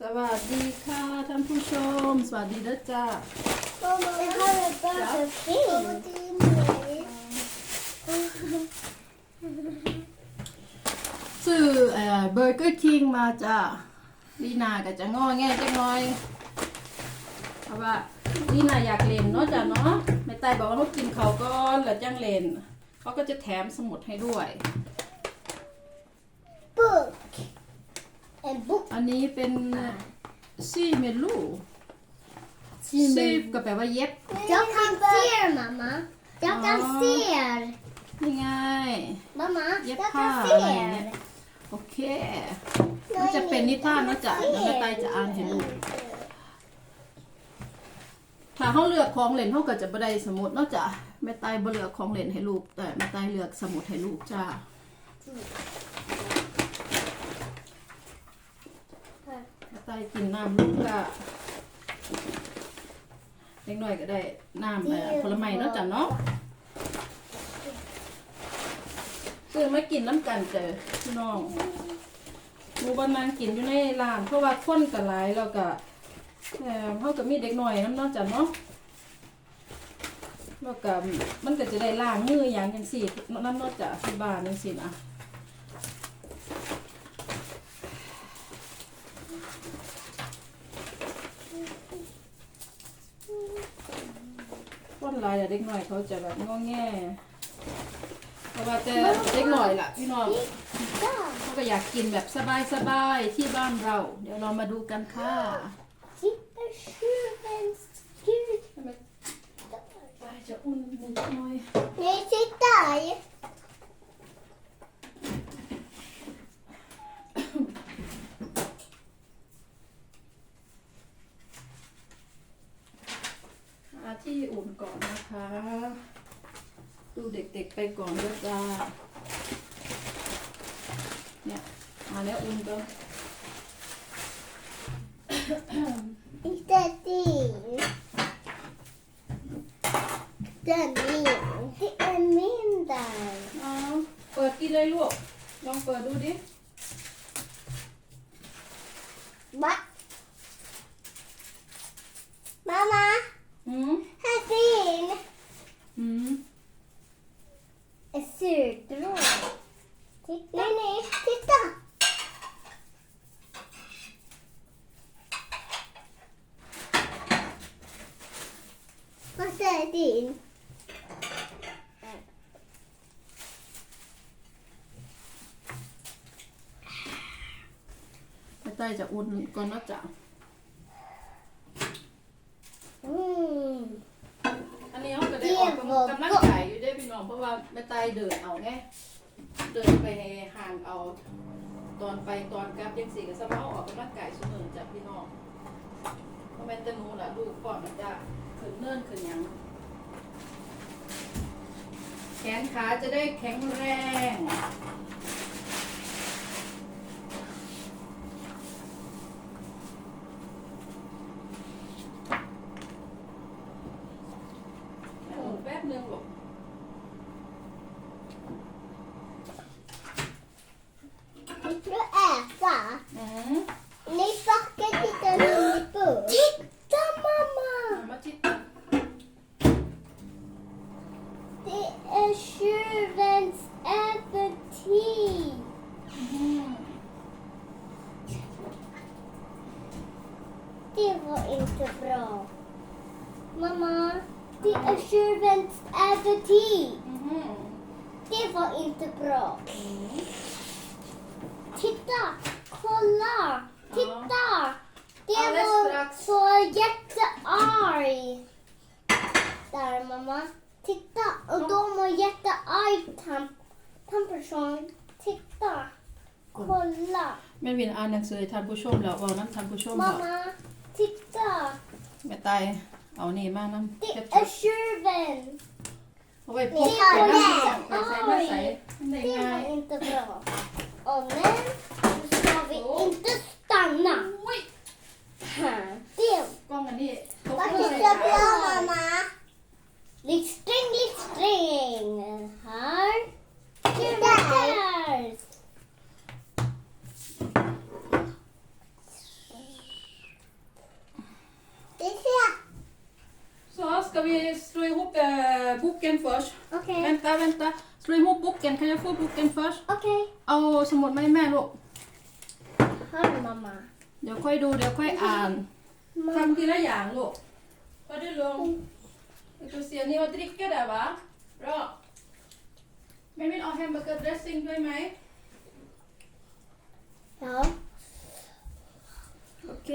สวัสดีค่ะท่านผู้ชม สวัสดีนะจ้า Jag har ett bra film. ซื้อเอ่อเบอร์เกอร์คิงมาจ้าลีนาก็จะงอแงจังน้อยเพราะว่าลีนาอยากเล่นเนาะจ้ะเนาะแม่ตายบอกว่าเขากินเขาวก่อนแล้วจังเล่นเขาก็จะแถมสมุดให้ด้วย En bok. อันนี้เป็นซีเมลูซีก็แปลว่าเย็บ Jag kan se mamma. Jag kan Ja. se. นี่ไง Mamma, Japp, jag här, kan vad se. är det? โอเคมันจะเป็นนิทานนะจ๊ะเดี๋ยวแม่ตายจะอ่านให้ลูกถ้าเขาเลือกของเล่นเขาก็จะบ่ได้สมุดเนาะจ้ะแม่ตายบ่เลือกของเล่นให้ลูกแต่แม่ตายเลือกสมุดให้ลูกจ้า แม่กินน้ำลูกก็เล็กน้อยก็ได้น้ำเอ่อผลไม้เนาะจ้ะเนาะซื้อมากินน้ำกันเจอพี่น้องหมูบ้านนางกินอยู่ในร้าน เพราะว่าคนก็หลายแล้วก็เอ่อเขาก็มีเด็กหน่อยน้ำเนาะจ้ะเนาะแล้วก็มันก็จะได้ล้างมืออย่างจังสี่นั่นนอจากที่บ้านจังสี่นะ คนหลายแต่เด็กหน่อยเขาจะแบบงอแงเพราะว่าแต่เด็กหน่อยล่ะพี่น้องเขาก็อยากกินแบบสบายๆที่บ้านเรา เดี๋ยวเรามาดูกันค่ะ Titta tjuvens skur. ไปจะอุ่นนิดหน่อย Nej, titta. หาที่อุ่นก่อนนะคะ ดูเด็กๆไปก่อนด้วยจ้า เนี่ย มาแล้วอุ่นก็ Titta din. Den min. Det är min där. เอาเปิดกินเลยลูก ลองเปิดดูดิ Va? Mamma, อืม här din. อืม Ett surstrå. Titta. Nej, nej, titta. Vad är din? ไม่ ใต้จะอุ่นก่อนนะจ๊ะอันนี้เขาก็ได้ออกกำลังกายอยู่ได้พี่น้องเพราะว่าแม่ใต้เดินเอาไงเดินไปห่างเอาตอนไปตอนกลับยังสี่กับสมาออกกำลังกายเสมอจ้ะพี่น้องเพราะแม่แตหนูล่ะลูกก่อนมันจะขึ้นเนินขึ้นหยังแขนขาจะได้แข็งแรง แม่ หนูแป๊บนึงลูก Vi ska äta. อืม Ni fuckar titta min bok. Titta mamma! มาทิต Det är tjuvens äventyr. อืม Det var inte bra. Mamma, det är tjuvens äventyr. อืม Det var inte bra. Titta, kolla, titta. Det Alldeles var strax. så jättearg. Där mamma. Titta, och de var jättearg tant, tantperson. Titta, kolla. แม่วินอ่านหนังสือให้ท่านผู้ชมแล้วเอาน้ำท่านผู้ชมบอก Mamma, titta. แม่ตายเอานี่มาน้ำ Det เก็บ är tjuven. เอาไว้พก Det ไป var น้ำใส่ใส่มาใส่ jättearg. ได้ Det ง่าย var inte bra. Och nu ska vi inte stanna. อุ้ย Här. Det กล้องอันนี้ตก Vad ใส่ tittar på mamma? Glitstring, glitstring! Här. Där. Så, ska vi slå ihop eh, boken först? Okej. Vänta, vänta. Slå ihop boken. Kan jag få boken först? Okej. Och สมุดไม่แม่ลูก Här mamma. Jag kan inte, jag kan inte. Kan เดี๋ยวค่อยดู เดี๋ยวค่อยอ่าน ทำทีละอย่างลูกก็ได้ลง ดูเสียนี่เอาดริกก็ได้วะรอแม่ไม่เอาแฮมเบอร์เกอร์ดรสซิ่งด้วยไหม Ja. โอเค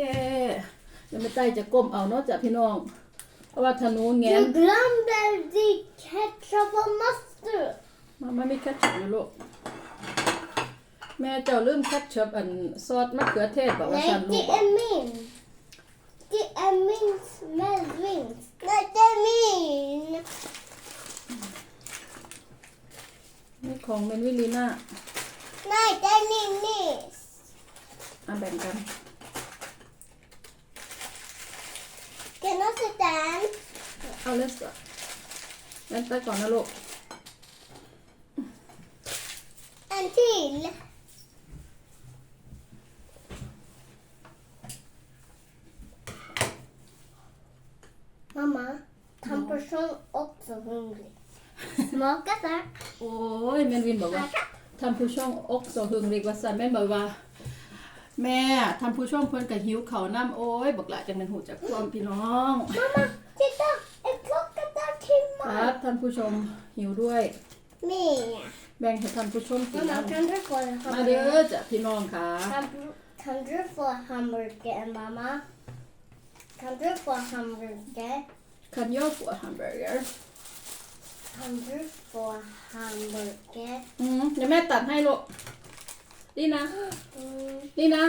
เดี๋ยวไม่ใต้จะก้มเอาเนาะจ้ะพี่น้อง เพราะว่าธนูแงน Du glömde din ketchup och mustard. มาไม่มีแคทชัพอยู่ลูก แม่เจ้าลืมแคทชัพอันซอสมะเขือเทศบอกว่า Nej, ฉันลู det กบอก är min. Det är min Melvin. Nej, det är min. นี่ ของเมนวิลีน่า Nej, det är Ninnis. อะแบ่งกัน Kan du se den? เอาเลสก่อนเล่นไปก่อนนะลูก En till. Mamma, Tampersson också hungrig. Smaka där. โอ้ยแมนวินบอกว่าทำผู้ช่องอกสอหึงเรียกว่าสันแม่นบอกว่า แม่ทำผู้ช่องเพิ่นกับหิวเขาวน้ำโอ้ยบอกหลายจังเป็นหูจากความพี่น้อง Mamma, titta! En klocka där ค timmar. รับ ท่านผู้ชมหิวด้วย Med. แบ่งให้ท่านผู้ชมกิน Mamma, น้ำ kan du få en มาเด้อ hamburgare? จ้ะพี่น้องค่ะ Kan, kan du få hamburgare, mamma? Kan du få hamburgare? คันย่อ ฝัวแฮมเบอร์เกอร์ Kan du få hamburgare? อืมเดี๋ยวแม่ตัดให้ลูกนี่นะ Mm. นี่นะ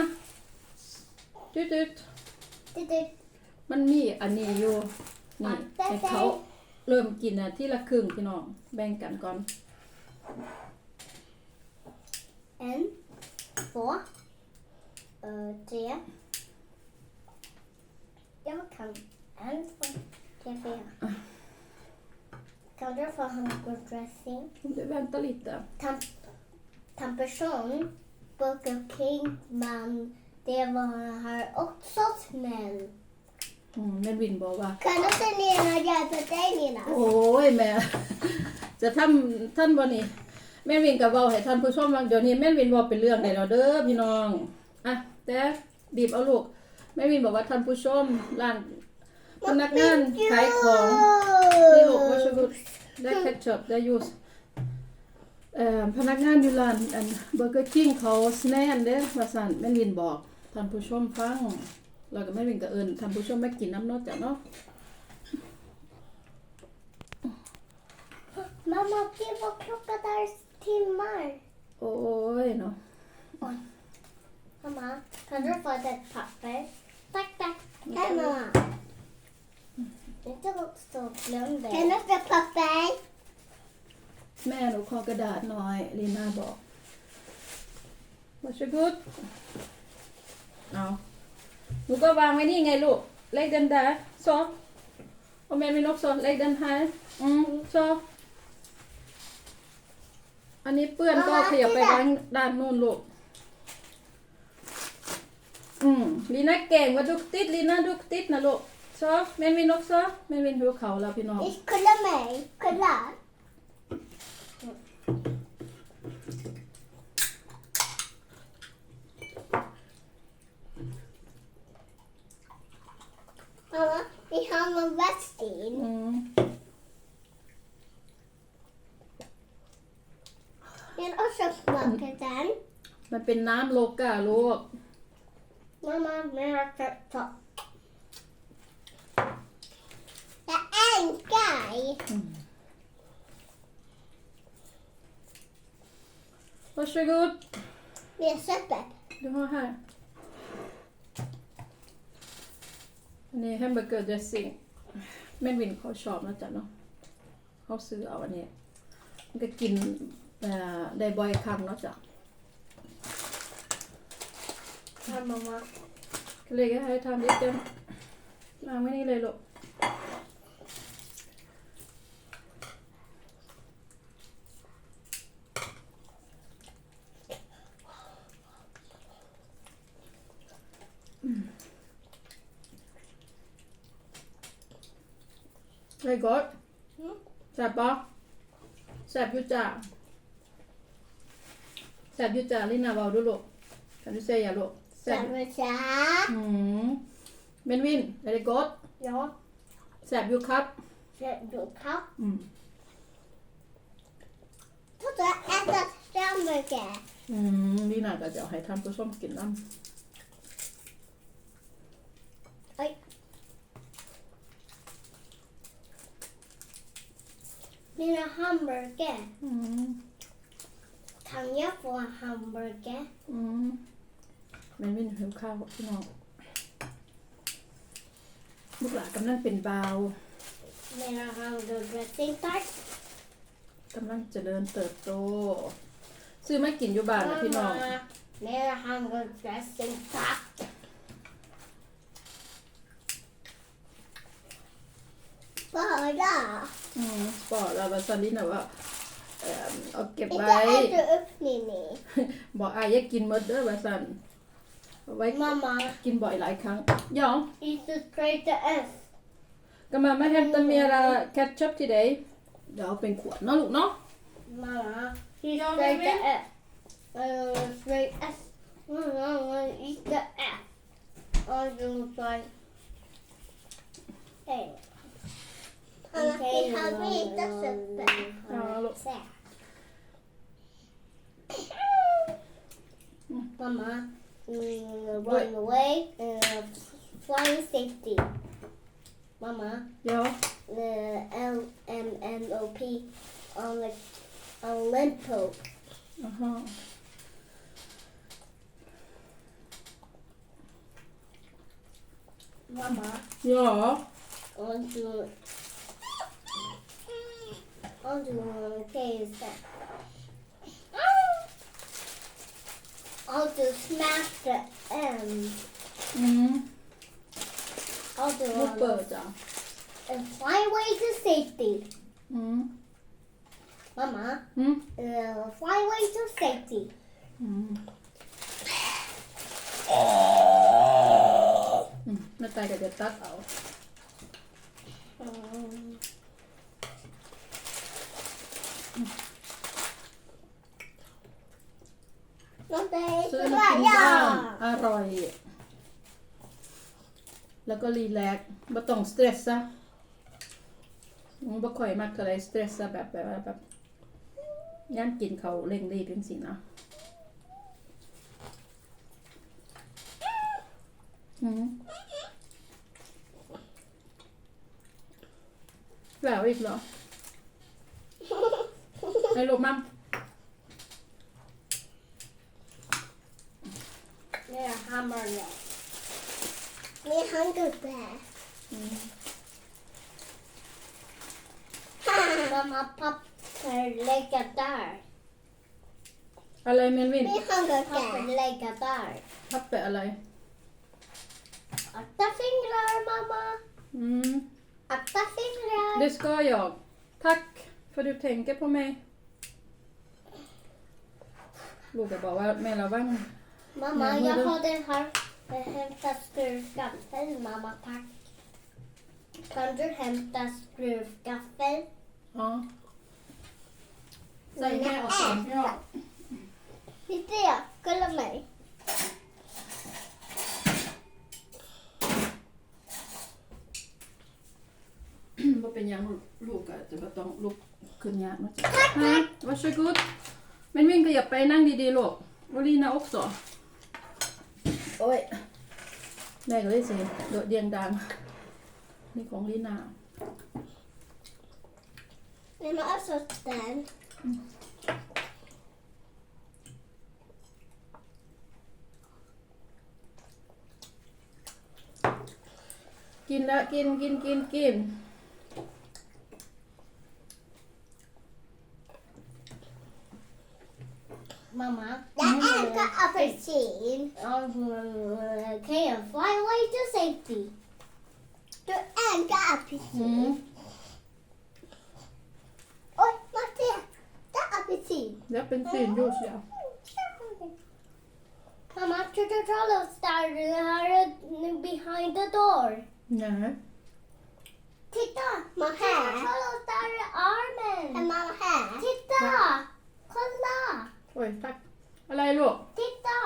จุดจุด Titta, มันมีอันนี้อยู่นี่ให้เขาเริ่มกินอะที่ละครึ่งพี่น้องแบ่งกันก่อน En, två, eh, tre. Jag kan en, två, tre, fyra. Kan du få hamburgardressing? ผมจะ vänta lite Tam, tamperson, Burger King, men det var här också snäll. อืมแม่วินบอกว่า Kan inte Nina hjälpa dig Nina? โอ้ยแม่ จะทำท่านบ่นี่แม่วินกับเว้าให้ท่านผู้ชมฟังเดี๋ยวนี้แม่วินบอกเป็นเรื่องได้แล้วเด้อพี่น้อง อะแต่บีบเอาลูกแม่วินบอกว่าท่านผู้ชมร้าน พนักงานขายของนี่ลูกว่าชกุดได้แคชชัพได้ยูสเอ่อพนักงานอยู่ร้านอันเบอร์เกอร์คิงเขาสแนนเด้อว่าซั่นแม่วินบอกท่านผู้ชมฟังแล้วก็แม่วินก็เอิ้นท่านผู้ชมมากินน้ำเนาะจ้ะเนาะ Mamma, det var klockan där timmar. โอ้ยเนาะ Mamma, kan du få ett papper? Tack, tack. Hej mamma. Inte också glömde. Kan du få papper? แม่หนูขอกระดาษหน่อยลีน่าบอกมาชกุดเอาหนูก็วางไว้นี่ไงลูก เล็กเดินได้ซอโอแมนมีนกซอเล็กเดินไฮอืมซออันนี้เปื้อนก็ขยับไปด้านด้านนู่นลูก อืมลีน่าเก่งว่าดุกติดลีน่าดุกติดนะลูก ซอแมนมีนกซอแมนวินหัวเขาแล้วพี่น้อง Ich kolla mig. Kolla. Mamma, vi har en västin. อืม Men också smaka den. มันเป็นน้ำโลกาลูก Mamma, men jag ska ta. Jag är en gaj. วัชกุด Vi har söppet. ดูห้อให้อันนี้แฮมเบอร์เกอร์เดซซิ่งแม่นวินเขาชอบนะจ๊ะเนาะเขาซื้อเอาอันนี้ มันก็กินเอ่อได้บ่อยครั้งเนาะจ๊ะ Här mamma. ก็เลยให้ทำนิดเดียวล้างไว้นี่เลยลูก ได้กด Mm. แซ่บปะแซ่บอยุจ่าแซ่บอยุจ่าลินาเบาดูลูกกันดูเซียลูกแซ่บ Samma อืมเบนวินเดลิกด Ja, แซ่บอยูครับ du kan. อืม Så ska jag äta hamburgare. อืมลินาก็จะเอาให้ท่านผู้ชมกินน้ Mina hamburgare. ำอืม Kan jag få en hamburgare? อืมเบนวินหิวข้าวพี่น้องลูกหลานกำลังเป็นบาว Mina hamburgardressing tack. กำลังเจริญเติบโต ซื้อมากินอยู่บ้านนะพี่น้อง Mamma, Mina hamburgardressing tack. Bara. อืมบอกเราว่าซันนี่นะว่าเอ่อเอาเก็บ Inte ไว้ äta upp Nini. บอกอายอยากกินหมดเด้อว่าซันเอาไว้ Mamma, กินบ่อยหลายครั้ง ja inte straighta S. kan mamma hämta mera ketchup till dig เดี๋ยวเอาเป็นขวดเนาะลูกเนาะ Mamma, Ja, straighta baby. S. Uh, straight S. Mamma, inte S. Och du Okej, vi hade inte suppe. Ja, look. Så. Mamma, mm, run away, uh, flying safety. Mamma, ja the L M N O P on the on limpo. aha Mamma, ja on to on to okay, is that? I'll do smash the M. อืม I'll do ลูก all เปิด those. จ้ะ and fly away to safety. อืม Mama, อืม uh, fly away to safety. อืมอืมแม่ตายก็จะตัดเอา Um, Någonting ซื้อ som มากิน jag บ้าง gör. อร่อย แล้วก็รีแลกซ์บ่ต้องสเตรสซะอืมบ่ค่อยมักอะไรสเตรสซะแบบแบบว่าแบบย่านกินเขาวเร่งรีบจังซี่นะอืมแล้วอีกเหรอไอ้ลูกมัม yeah, hammer now. Min hamburgare. Mamma, pappa lägga där. อะไรเมนวิน Min Pappa hamburgare. lägga där. พับแปะอะไร Akta fingrar, mamma. อืม Akta fingrar. Det ska jag. Tack för du tänker på mig. ลูกก็ บอกว่าแม่ระวัง Mamma, Ja, men jag då- har den här. Jag hämtar skruvgaffel, mamma, tack. Kan du hämta skruvgaffel? อ๋อใส่แม่ออกก่อนพี่น้อง Inte jag. Kolla mig. ว่าเป็นหยังลูกก็จะบ่ต้องลุกขึ้นยากนะจ๊ะฮะ varsågod แม่นวิ่งขยับไปนั่ง โอ้ย แม่ก็เลยสิโดดเดียงดัง นี่ของลีนา Den har fått den. กินแล้วกินกินกินกิน Mamma. Jag älskar apelsin. Uh, Can you fly away to safety? Du älskar apelsin. Mm. Oj, Mattias. Det är apelsin. แล้วเป็นซีนยูส ja. Mamma, Turtle there uh, behind the door. Nej. Titta! Man Här. här. Kolla där är En armen. mamma här. Titta! Kolla! โอ้ยทักอะไรลูก Titta!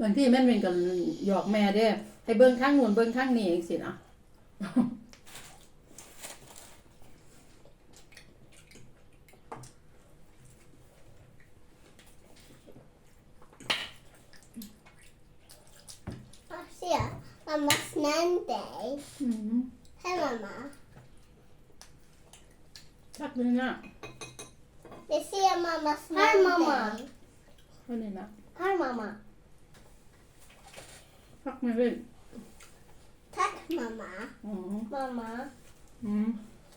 บางที่แม่นเป็นกันหยอกแม่เด้ให้เบิ้งข้างนู่นเบิ้งข้างนี้เองสินะ Ah, Se, mamma snäll dig. อืม Hej mamma. ทักเลยนะ Vi ser mamma snäll Här, mamma. dig. วันนี้นะ Här mamma. ทักไม่เล่น Tack mamma. อืม Mamma, อืม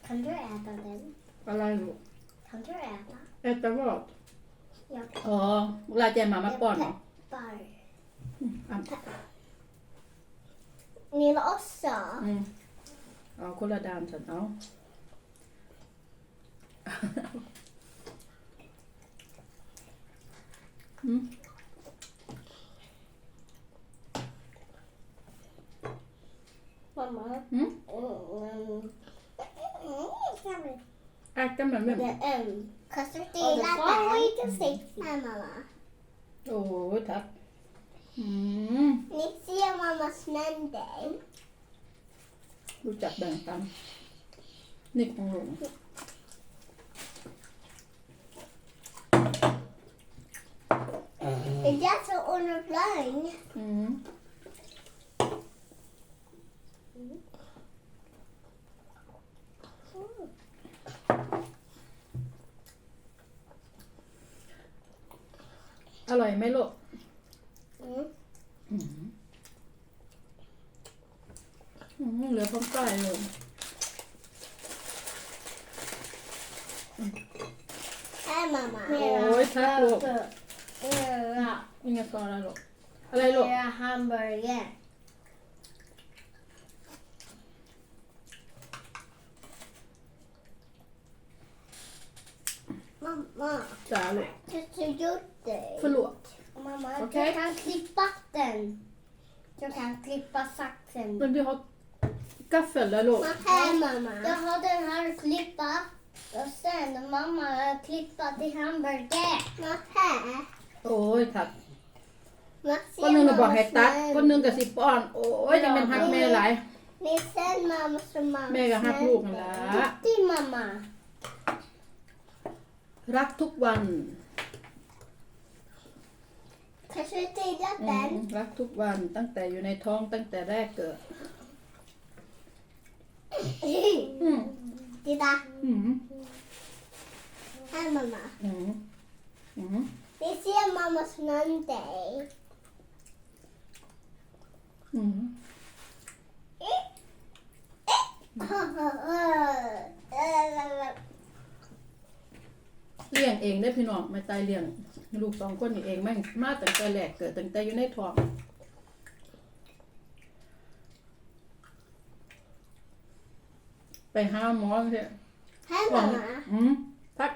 kan du äta den? อะไรลูก Kan du äta? เอตวอด Jag อ๋อเวลาแจมามาป้อนเหรอ peppar. อะ Ni vill också? อืมเอาคนละดานฉันเอา อืม Mamma. Mm. Mm. Mm, อะกันเหมือนแบบ Det är en. Kastar du Och det dela var den? lite sexy. Här mamma. โอ้ยทักอืม Ni ser mamma snäll dig. รู้จักแบ่งปันนี่ของหลวง Det är det som underlögn. อืมอร่อยไหม ลูก Mm. อืมอืมเหลือพร้อมใต้เลย Här mamma. Oj, tack, Lo. Mera. นี่ไงซอสอะไรลูกอะไรลูก Mera hamburgare. Mamma. จ๋าลูก Du har gjort dig. Förlåt. Mamma, Okej. du kan klippa den. Du kan klippa saxen. Men vi har gaffel där låg. Mamma, här mamma. Jag har den här klippa. Och sen mamma klippa till hamburgare. Mamma, här. โอ้ยถัก Mamma, คน ser หนึงก็บอก mamma ให้ตัด snäll. คนหนึงก็สิป้อนโอ้ยจะเป็นหักแม่หลาย Ni ser mamma som mamma แม่ก็หัก snäll ลูกนั่นละ dig. Till mamma. รักทุกวัน Kanske du delar อืม den? รักทุกวันตั้งแต่อยู่ในท้องตั้งแต่แรกเกิดอืม Titta. อืม Här mamma. อืมอืม Ni ser mamma snäll dig. อืม เลี้ยงเองได้อพี่น้องไม่ตายเลี้ยงลูกสองคนนี่เองแม่งมาตั้งแต่แรกเกิดตั้งแต่อยู่ในท้องไปหาหมอเถอะ Här หวัง mamma. อืมทัก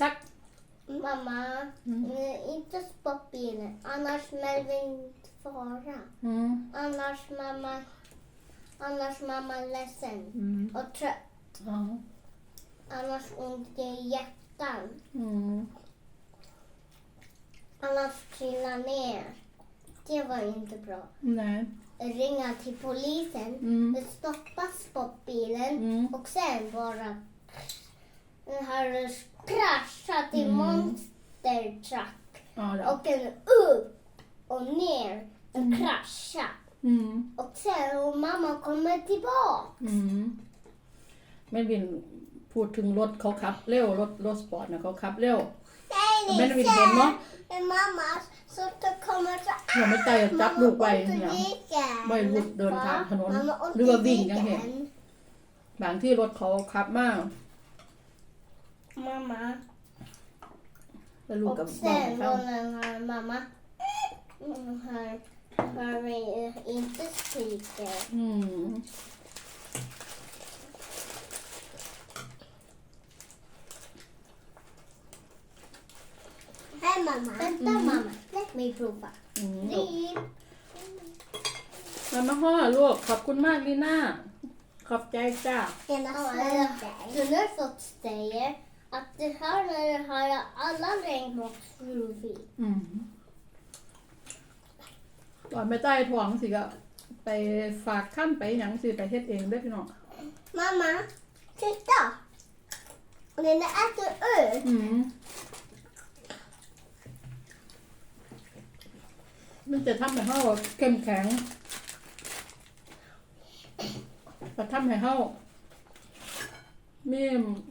ทัก Mamma, Mm. eh, inte sportbilen. Annars Melvin fara. อืม Annars mamma, annars mamma ledsen อืม och trött. อ๋อ Annars ont i hjärtan. อืม Annars trilla ner. Det var inte bra. ไหน Ringa till polisen. อืม Stoppa sportbilen. Mm. Och sen bara den har kraschat i Mm. monster truck. อ๋อเดี๋ยว Och en upp och ner och Mm. krascha. อืม Och sen och mamma kommer tillbaka. อืมแม่วิน พูดถึงรถเขาขับเร็วรถรถสปอร์ตนะเขาขับเร็ว Nej, ni Men vi vill hemma. ser en mamma som då kommer så เราไม่ใจจับลูกไป ont i เนี่ย ryggen. ไม่ลูกเดินทางถนน Mamma ont หรือ i ว่าวิ่งยังไง ryggen. บางที่รถเขาขับมาก Mamma. แล้วลูก Och กับบอก sen เขา var den här mamma. Den här har vi eh, inte skriker. อืม Här mamma. Vänta mamma, låt mig prova. อืม Liv. มามาห่อลูก ขอบคุณมากลีน่า ขอบใจจ้า En Ja, Sunday. Så nu har jag fått säger att det här nu har jag alla regnbågsrov i. อืมตอนไม่ใต้ท้องสิก็ไปฝากขั้นไปหยังสิไปเฮ็ดเองเด้อพี่น้อง Mamma, titta. Den äter upp. อืม มันจะทำให้เฮาเข้มแข็งจะทำให้เฮามี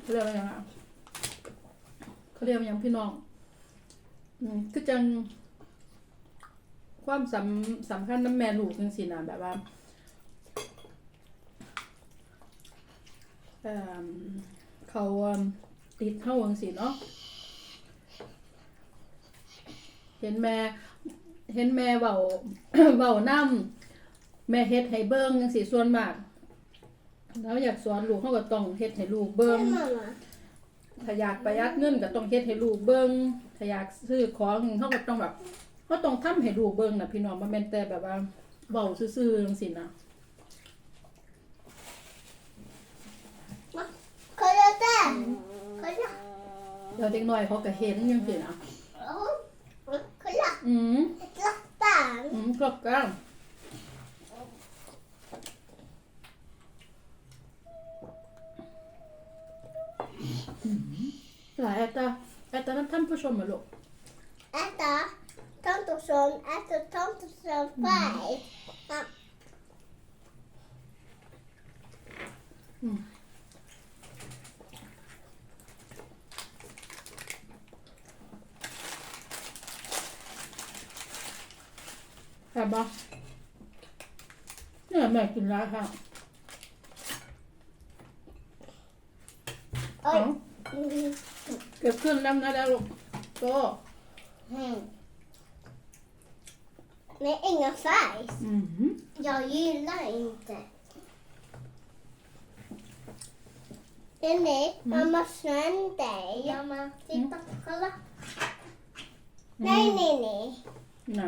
เขาเรียกว่าหยังอะเขาเรียกว่าหยังพี่น้องอืมคือจังความสำสำคัญน้ำแม่ลูกจังสินะแบบว่าเอิ่มเขาติดเท่าจังสิเนาะเห็นแม่ เห็นแม่เบาเบาน้ำแม่เฮ็ดให้เบิ้งจังสิส่วนมากแล้วอยากสอนลูกเขาก็ต้องเฮ็ดให้ลูกเบิ้ง Hej mamma. ถ้าอยากประหยัดเงินก็ต้องเฮ็ดให้ลูกเบิ่งถ้าอยากซื้อของเฮาก็ต้องแบบก็ต้องทำให้ลูกเบิ่งน่ะพี่น้องบ่แม่นแต่แบบว่าเว้าซื่อๆจังซี่นะ Kolla där. Kolla. เดี๋ยวเด็กน้อยเขาก็เห็นจังซี่นะ Kolla. อืม Klockan. อืมครบกันหลาย äta äta den tandpushon med ลูก Äta. Tomtosson. Äta tomtosson färg. Ja. แซ่บบ่เนี่ยแม่กินหลายค่ะ Oj. เก็บขึ้นแล้วนะแล้วลูกโต Mm. Nej, ingen färg. อืม Jag gillar inte. Nej, mamma Sunday. Mamma, titta, kolla. Nej, nej, nej. ไหน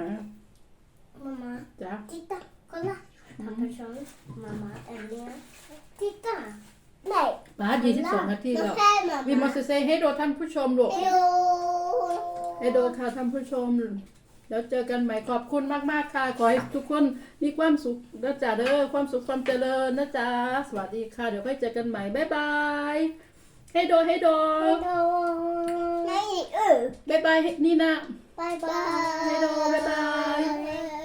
Mamma, จ้ะ titta, kolla. Pappersson, mamma, Elina. Titta. Nej. มายี่สิบสองนาที Då แล้ว skär mamma. วิมอสเซให้โดท่านผู้ชมลูก Hej då. ให้โดค่ะท่านผู้ชม แล้วเจอกันใหม่ขอบคุณมากๆค่ะ ขอให้ทุกคนมีความสุขนะจ๊ะเด้อความสุขความเจริญนะจ๊ะสวัสดีค่ะ เดี๋ยวค่อยเจอกันใหม่ บ๊ายบาย ให้โดให้โด Hej då. Nej, upp. บ๊ายบายนี่นะ Bye bye. Bye. Hej då, bye bye.